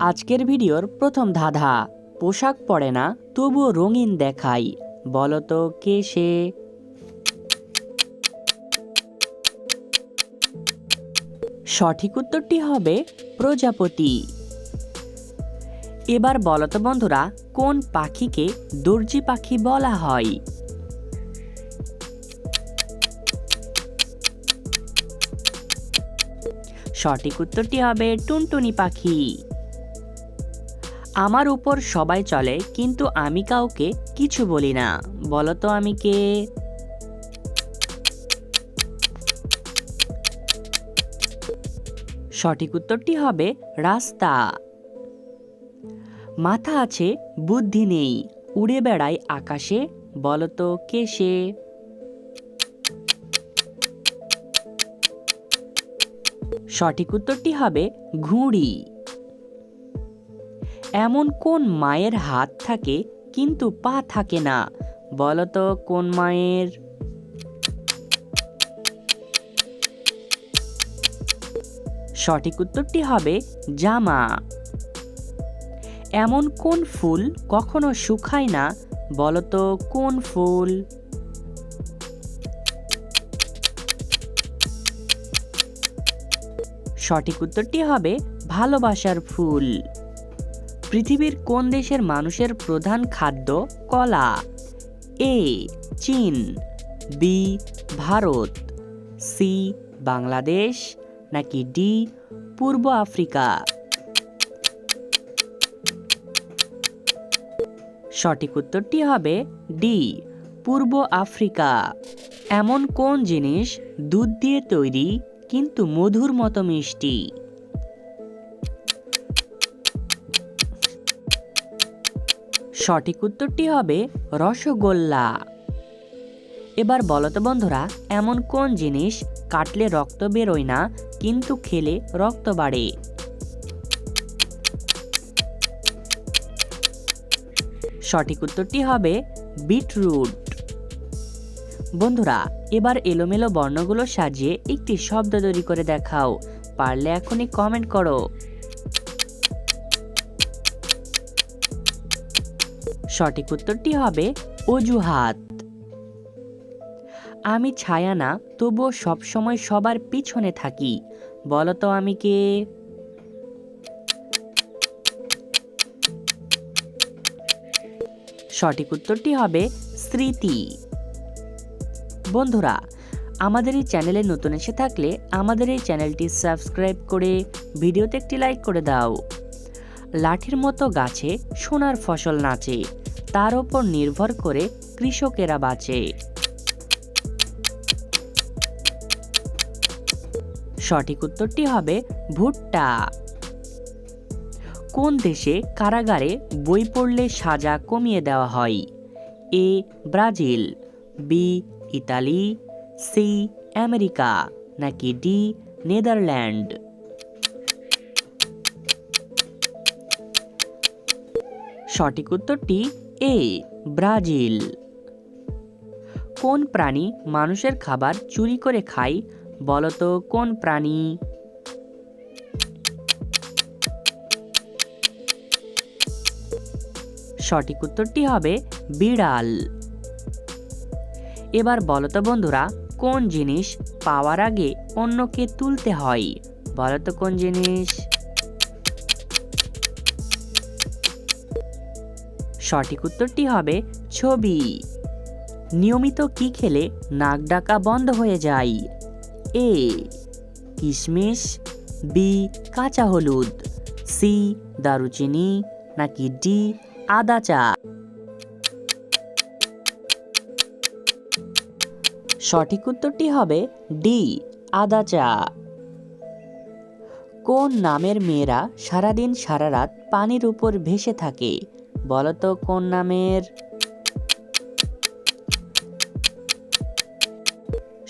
আজকের ভিডিওর প্রথম ধাঁধা, পোশাক পরে না, তবুও রঙিন দেখাই বলতো কে সে? সঠিক উত্তরটি হবে প্রজাপতি। এবার বলতো বন্ধুরা, কোন পাখিকে দর্জি পাখি বলা হয়? সঠিক উত্তরটি হবে টুনটুনি পাখি। আমার উপর সবাই চলে, কিন্তু আমি কাউকে কিছু বলি না। বলতো আমি কে? সঠিক উত্তরটি হবে রাস্তা। মাথা আছে, বুদ্ধি নেই, উড়ে বেড়ায় আকাশে বলতো কে সে? সঠিক উত্তরটি হবে ঘুড়ি। এমন কোন মায়ের হাত থাকে কিন্তু পা থাকে না? বলতো কোন মায়ের? সঠিক উত্তরটি হবে জামা। এমন কোন ফুল কখনো শুকায় না? বলতো কোন ফুল? সঠিক উত্তরটি হবে ভালোবাসার ফুল। পৃথিবীর কোন দেশের মানুষের প্রধান খাদ্য কলা? এ, চীন, বি, ভারত, সি, বাংলাদেশ, নাকি ডি, পূর্ব আফ্রিকা? সঠিক উত্তরটি হবে ডি, পূর্ব আফ্রিকা। এমন কোন জিনিস দুধ দিয়ে তৈরি, কিন্তু মধুর মতো মিষ্টি? সঠিক উত্তরটি হবে রসগোল্লা। এবার বলতো বন্ধুরা, এমন কোন জিনিস কাটলে রক্ত বেরোয় না, কিন্তু খেলে রক্ত বাড়ে? সঠিক উত্তরটি হবে বিটরুট। বন্ধুরা, এবার এলোমেলো বর্ণগুলো সাজিয়ে একটি শব্দ তৈরি করে দেখাও। পারলে এখনই কমেন্ট করো। সঠিক উত্তরটি হবে অজুহাত। আমি ছায়া না, তবুও সবসময় সবার পিছনে থাকি। বলতো আমি কে? সঠিক উত্তরটি হবে স্মৃতি। বন্ধুরা, আমাদের এই চ্যানেলে নতুন এসে থাকলে আমাদের এই চ্যানেলটি সাবস্ক্রাইব করে ভিডিওতে একটি লাইক করে দাও। লাঠির মতো গাছে সোনার ফসল নাচে, তার ওপর নির্ভর করে কৃষকেরা বাঁচে। সঠিক উত্তরটি হবে ভুট্টা। কোন দেশে কারাগারে বই পড়লে সাজা কমিয়ে দেওয়া হয়? A, Brazil, B, Italy, C, America, নাকি ডি, নেদারল্যান্ড? সঠিক উত্তরটি এ, ব্রাজিল। কোন প্রাণী মানুষের খাবার চুরি করে খায় বলতো কোন প্রাণী? সঠিক উত্তরটি হবে বিড়াল। এবার বলতো বন্ধুরা, কোন জিনিস পাওয়ার আগে অন্যকে তুলতে হয়? বলতো কোন জিনিস? সঠিক উত্তরটি হবে ছবি। নিয়মিত কি খেলে নাক ডাকা বন্ধ হয়ে যায়? এ, কিশমিশ, বি, কাঁচা হলুদ, সি, দারুচিনি, নাকি ডি, আদা চা? সঠিক উত্তরটি হবে ডি, আদা চা। কোন নামের মেয়েরা সারাদিন সারা রাত পানির উপর ভেসে থাকে? বলতো কোন নামের?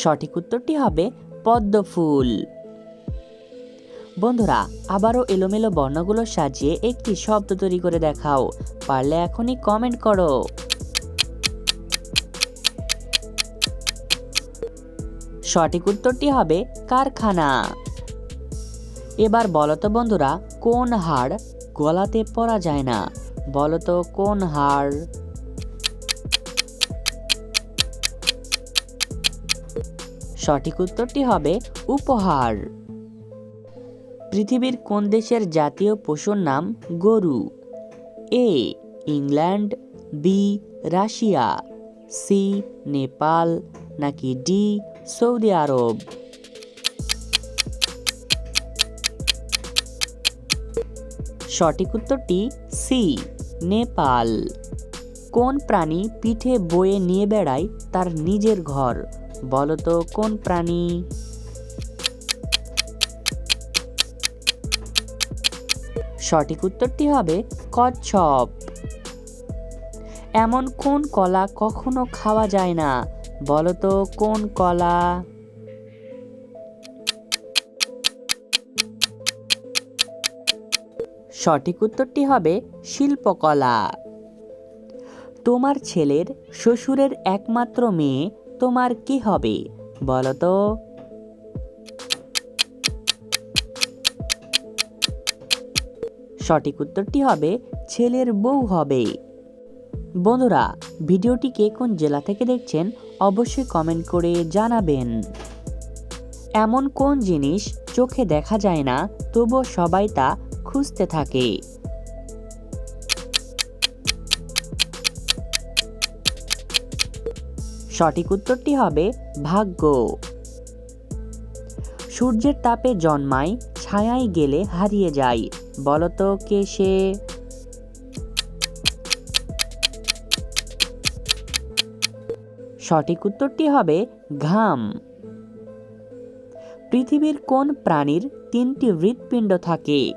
সঠিক উত্তরটি হবে পদ্ম ফুল বন্ধুরা, আবারও এলোমেলো বর্ণগুলো সাজিয়ে একটি শব্দ তৈরি করে দেখাও। পারলে এখনই কমেন্ট করো। সঠিক উত্তরটি হবে কারখানা। এবার বলতো বন্ধুরা, কোন হাড় গলাতে পরা যায় না? বলতো, কোন হাড় সঠিক উত্তরটি হবে উপহার। পৃথিবীর কোন দেশের জাতীয় পশুর নাম গরু? A, England, B, Russia, C, Nepal, নাকি ডি, সৌদি আরব? সঠিক উত্তরটি সি। নেপাল। কোন প্রাণী পিঠে বয়ে নিয়ে বেড়ায় তার নিজের ঘর? বলতো কোন প্রাণী? সঠিক উত্তরটি হবে কচ্ছপ। এমন কোন কলা কখনো খাওয়া যায় না? বলতো কোন কলা? সঠিক উত্তরটি হবে শিল্পকলা। তোমার ছেলের শ্বশুরের একমাত্র মেয়ে তোমার কি হবে? বলতো সঠিক উত্তরটি হবে ছেলের বউ হবে। বন্ধুরা, ভিডিওটি কে কোন জেলা থেকে দেখছেন অবশ্যই কমেন্ট করে জানাবেন। এমন কোন জিনিস চোখে দেখা যায় না, তবুও সবাই তা খুঁজতে থাকে। সঠিক উত্তরটি হবে ভাগ্য। সূর্যের তাপে জন্মায়, ছায়ায় গেলে হারিয়ে যায়। বলতো কে সে? সঠিক উত্তরটি হবে ঘাম। পৃথিবীর কোন প্রাণীর তিনটি হৃৎপিণ্ড থাকে?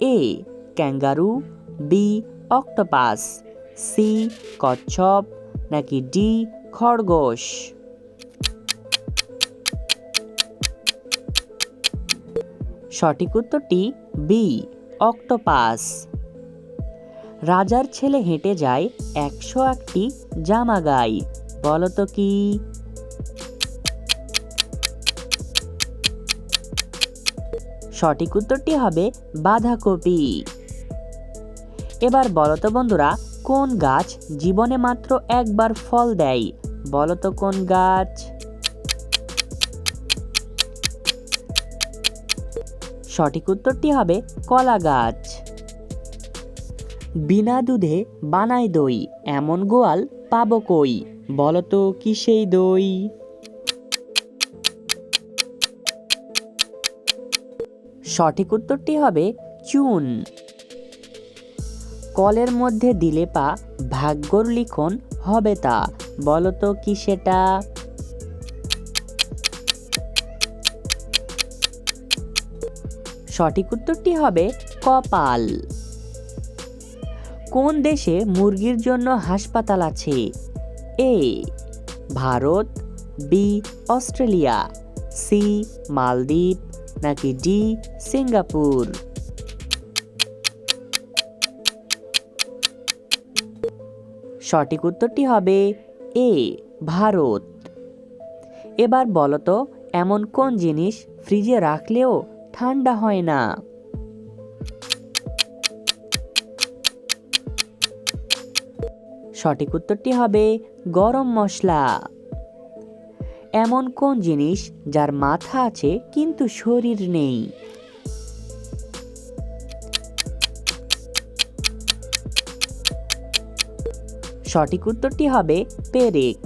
A kangaroo B octopus C কচ্ছপ নাকি ডি খরগোশ সঠিক উত্তরটি বি অক্টোপাস রাজার ছেলে হেঁটে যায় একশো একটি জামা গাই বলতো কি? সঠিক উত্তরটি হবে বাঁধাকপি। এবার বলতো বন্ধুরা, কোন গাছ জীবনে মাত্র একবার ফল দেয়? বলতো কোন গাছ? সঠিক উত্তরটি হবে কলা গাছ। বিনা দুধে বানায় দই, এমন গোয়াল পাবো কই? বলতো কি সেই দই? সঠিক উত্তরটি হবে চুন। কলের মধ্যে দিলে পা ভাগ্যর লিখন হবে তা। বলতো কি সেটা? সঠিক উত্তরটি হবে কপাল। কোন দেশে মুরগির জন্য হাসপাতাল আছে? A, Bharat, B, Australia, C, Maldives নাকি ডি সিঙ্গাপুর সঠিক উত্তরটি হবে এ, ভারত। এবার বলতো এমন কোন জিনিস ফ্রিজে রাখলেও ঠান্ডা হয় না? সঠিক উত্তরটি হবে গরম মশলা। এমন কোন জিনিস যার মাথা আছে কিন্তু শরীর নেই? সঠিক উত্তরটি হবে পেরেক।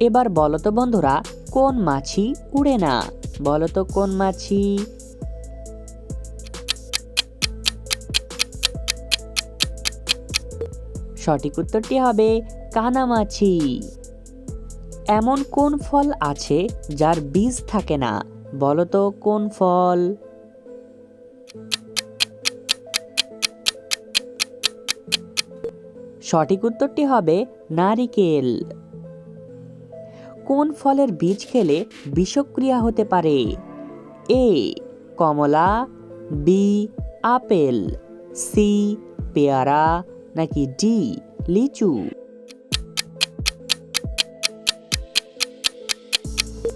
এবার বলতো বন্ধুরা, কোন মাছি উড়ে না? বলতো কোন মাছি? সঠিক উত্তরটি হবে কানামাছি এমন কোন ফল আছে যার বীজ থাকে না? বলতো কোন ফল? সঠিক উত্তরটি হবে নারিকেল। কোন ফলের বীজ খেলে বিষক্রিয়া হতে পারে? এ, কমলা, বি, আপেল, সি, পেয়ারা, নাকি ডি, লিচু?